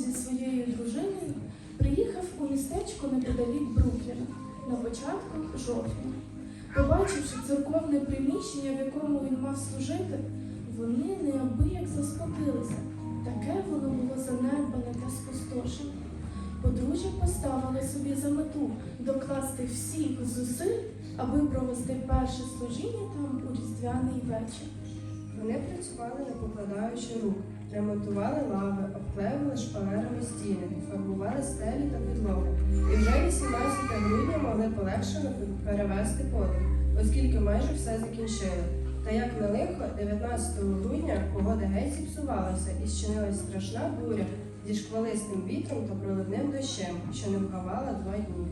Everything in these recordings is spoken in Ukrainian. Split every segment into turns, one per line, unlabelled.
зі своєю дружиною приїхав у містечко неподалік Брукліна на початку жовтня. Побачивши церковне приміщення, в якому він мав служити, вони неабияк засмутилися. Таке воно було занедбане та спустошене. Подружжя поставили собі за мету докласти всіх зусиль, аби провести перше служіння там у різдвяний вечір.
Вони працювали не покладаючи рук, ремонтували лави, обклеювали шпалерами стіни, фарбували стелі та підлогу. І вже 18 грудня могли полегшено перевести подих, оскільки майже все закінчили. Та як на лихо, 19 грудня погода геть зіпсувалася і щинилась страшна буря зі шквалистим вітром та проливним дощем, що не вгавала два дні.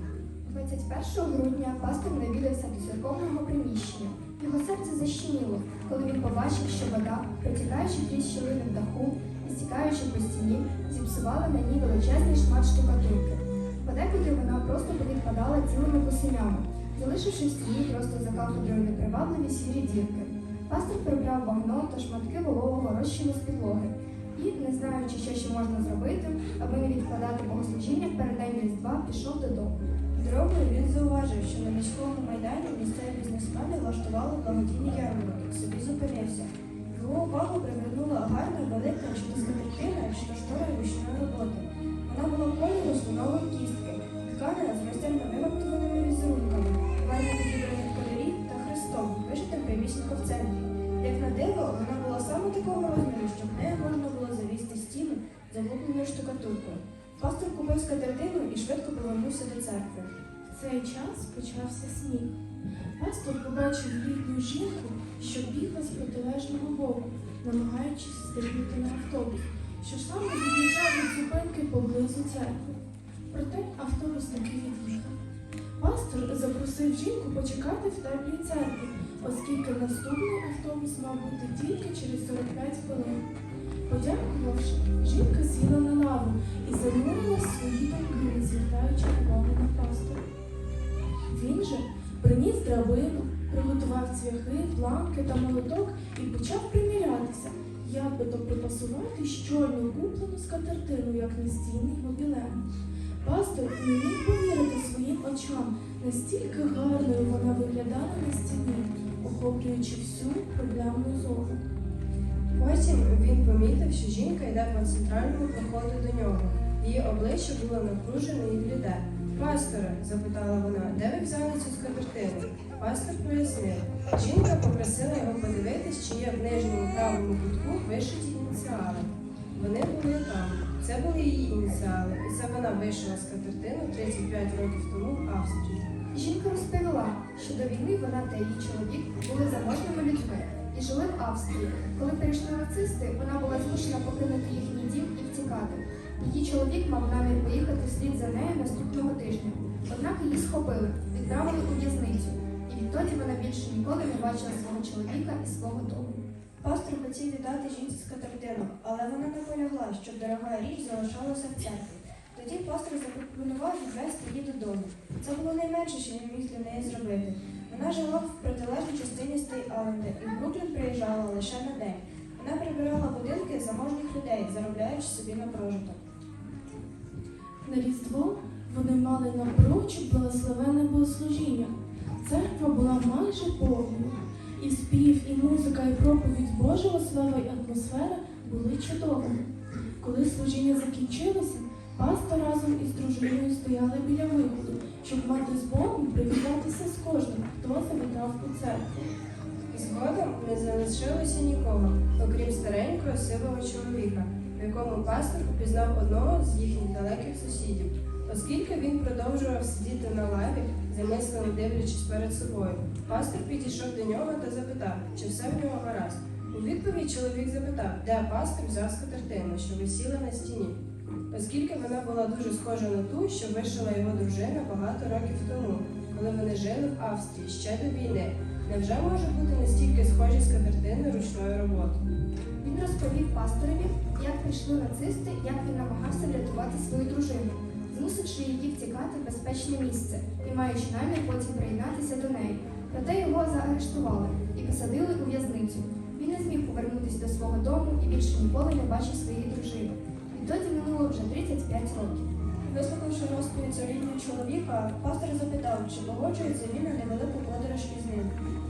21 грудня пастор навідався до церковного приміщення. Його серце защеміло, коли він побачив, що вода, протікаючи крізь щілини в даху і стікаючи по стіні, зіпсувала на ній величезний шмат штукатурки. Подекуди вона просто повідпадала цілими кусенями, залишивши в стіні просто за кафедрою непривабливі сірі дірки. Пастор прибрав багно та шматки вологого розчину з підлоги і, не знаючи, що ще можна зробити, аби не відкладати богослужіння в переддень Різдва, пішов додому.
Дорогою він зауважив, що на міському майдані бізнесмени влаштували благодійні ярмарки. Собі зупинився. Його увагу привернула гарна велика скатертина, чи то штора ручної роботи. Вона була кольору слонової кістки, тканина з розтягно виваптованими візерунками, гарно підібраних кольорів та хрестом, вишитим прямісінько в центрі. Як на диво, вона була саме такого розміру, щоб нею можна було завісти стіну, заглубленою штукатуркою. Пастор купив скатертину і швидко повернувся до церкви.
В цей час почався сніг. Пастор побачив літню жінку, що бігла з протилежного боку, намагаючись стрибнути на автобус, що саме від'їжджав від зупинки поблизу церкви. Проте автобус таки від'їхав. Пастор запросив жінку почекати в теплій церкві, оскільки наступний автобус мав бути тільки через 45 хвилин. Подякувавши, жінка сіла на лаву і занурила свої думки, звертаючи увагу на пастора. Приніс драбину, приготував цвяхи, планки та молоток і почав примірятися, як би то припасувати щойно куплену скатертину, як настійний гобілен. Пастор не міг повірити своїм очам, настільки гарною вона виглядала на стіні, охоплюючи всю проблемну зону.
Потім він помітив, що жінка йде по центральному проходу до нього. Її обличчя було напружене і бліде. Пасторе, запитала вона, де ви взяли цю скатертину? Пастор пояснив. Жінка попросила його подивитись, чи є в нижньому правому кутку вишиті ініціали. Вони були там. Це були її ініціали, і це вона вишила скатертину 35 років тому в Австрії.
Жінка розповіла, що до війни вона та її чоловік були заможними людьми і жили в Австрії. Коли прийшли нацисти, вона була змушена покинути їхній дім і втікати. Її чоловік мав намір поїхати схопили, відправили у в'язницю, і відтоді вона більше ніколи не бачила свого чоловіка і свого дому.
Пастор хотів віддати жінці скатертину, але вона наполягла, щоб дорога річ залишалася в церкві. Тоді пастор запропонував відвести її додому. Це було найменше, що він міг для неї зробити. Вона жила в протилежній частині Стей-Айленда і в Бруклін приїжджала лише на день. Вона прибирала будинки заможних людей, заробляючи собі на прожиток.
На Різдво вони мали напрочуд благословенне богослужіння. Церква була майже повною. І спів, і музика, і проповідь Божого слава і атмосфера були чудовими. Коли служіння закінчилося, пастор разом із дружиною стояли біля виходу, щоб мати змогу привітатися з кожним, хто завітав у церкву.
Згодом не залишилося нікого, окрім старенького сивого чоловіка, в якому пастор упізнав одного з їхніх далеких сусідів, оскільки він продовжував сидіти на лаві, замислено дивлячись перед собою. Пастор підійшов до нього та запитав, чи все в нього гаразд. У відповідь чоловік запитав, де пастор взяв скатертину, що висіла на стіні, оскільки вона була дуже схожа на ту, що вишила його дружина багато років тому, коли вони жили в Австрії ще до війни. Невже може бути настільки схожі скатертини ручної роботи?
Він розповів пасторові, як прийшли нацисти, як він намагався врятувати свою дружину, змусивши її втікати в безпечне місце і маючи намір потім приєднатися до неї. Проте його заарештували і посадили у в'язницю. Він не зміг повернутися до свого дому і більше ніколи не бачив своєї дружини. Відтоді минуло вже 35 років.
Вислухавши розповідь царівного чоловіка, пастор запитав, чи погоджується він на невелику подорож із ним.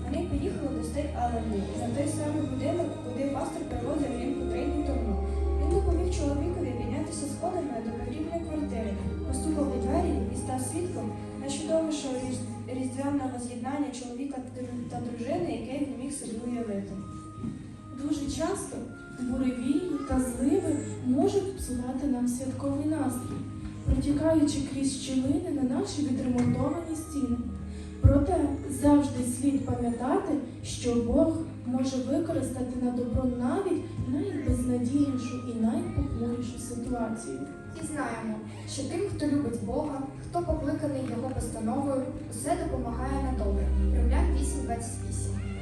Вони поїхали до стей Аленді, на той самий будинок, куди пастор привозив жінку три дні тому. Він допоміг чоловікові піднятися сходами до потрібної свідком найчудовішого різдвяного з'єднання чоловіка та дружини, яке він міг собі уявити.
Дуже часто буревії та зливи можуть псувати нам святковий настрій, протікаючи крізь щілини на наші відремонтовані стіни. Проте завжди слід пам'ятати, що Бог може використати на добро навіть найбезнадійнішу і найпохмурішу ситуацію.
І знаємо, що тим, хто любить Бога, хто покликаний його постановою, усе допомагає на добре. Римлян 8.28